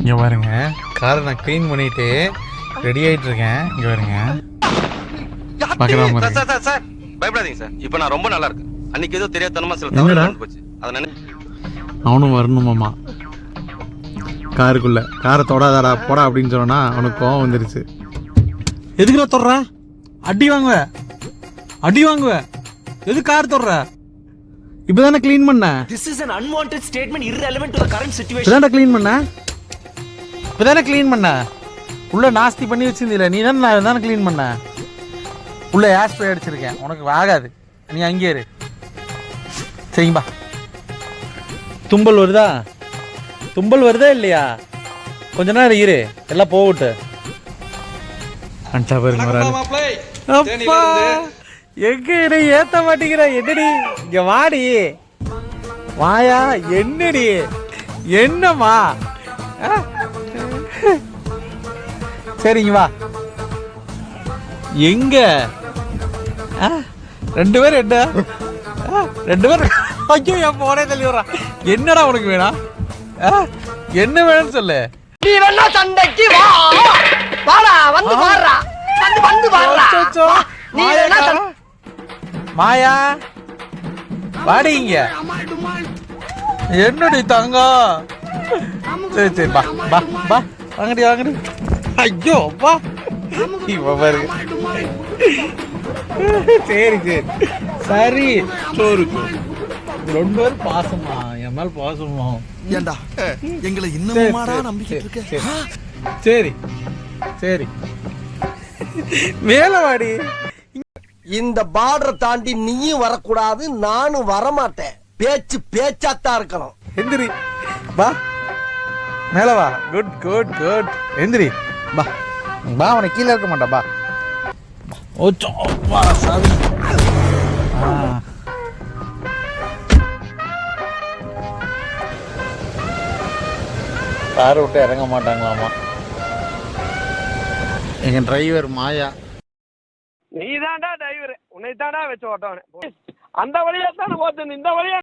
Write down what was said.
இங்கே பாருங்க. காரை நான் க்ளீன் பண்ணிட்டு ரெடி ஆயிட்டு இருக்கேன். இங்கே பாருங்க. பார்க்கலாம் சார் பாருங்க. சார் சார் பயப்படாதீங்க சார். இப்போ நான் ரொம்ப நல்லா இருக்கேன். அன்னைக்கு ஏதோ தெரியாதனமா சில நடந்து போச்சு. அதை நினை அவனும் வரணுமாமா காருக்குள்ள. காரை தொடாதடா போடா அப்படின்னு சொன்னா அவனுக்கு கோவம் வந்துருச்சு. எதுக்குடா தொடுற? அடி வாங்குவ. அடி வாங்குவ. எது கார் தொடுற? இப்பதானே க்ளீன் பண்ண. This is an unwanted statement irrelevant to the current situation. Clean பண்ண. இப்பதானே க்ளீன் பண்ண? உள்ள நாஸ்தி பண்ணி வச்சிருந்தீல நீ தானே நான் தானே க்ளீன் பண்ண? உள்ள ஏர் ஸ்ப்ரே அடிச்சிருக்கேன். உனக்கு ஆகாது. நீ அங்கேயே இரு. சரிங்கப்பா. தும்பல் வருதா? தும்பல் வருதா இல்லையா? கொஞ்ச நேரம் இரு. எல்லாம் போகட்டு அண்டா பாருங்க எங்க என்னை ஏத்த மாட்டேங்கிற? என்னடி? இங்க வாடி. வாயா? என்னடி? என்னம்மா? ஆ? சரி இங்க வா எங்க? ரெண்டு பேரும் என்ன? ரெண்டு பேரும் ஐயோ என் போனே தள்ளி விடுறான் என்னடா உனக்கு வேணா ஆ? என்ன வேணும்னு சொல்லு நீ வேணா சண்டைக்கு வா வாடா வந்து பாடுறா வந்து வந்து பாடுறா. நீ மாயா வேணா மாயா வாடி இங்க என்னடி தங்கம் சரி சரி பா பா பா வாங்கடி வாங்கடி ஐயோ பா இவ பாருங்க சரி சரி. சரி. சோறுக்கு ரெண்டு பேரும் பாசமா? என் மேல பாசமா? ஏண்டா? எங்களை இன்னுமாடா சரி, நம்பிக்கிட்டு இருக்க? சரி, சரி. சரி. மேல வாடி. இந்த பார்டரை தாண்டி நீயும் வரக்கூடாது நானும் வரமாட்டேன். பேச்சு பேச்சாத்தான் இருக்கணும். எந்திரி. வா. குட் குட் குட் எந்திரி. பா. பா அவனை கீழே இருக்க மாட்டா பா. வா சாமி. ஆ. காரை விட்டு இறங்க மாட்டாங்களாமா? எங்க டிரைவர் மாயா. நீ தான்டா டிரைவர் உன்னை தான்டா வச்சு ஓட்டவனே. அந்த வழியா தானே போச்சு இந்த வழியா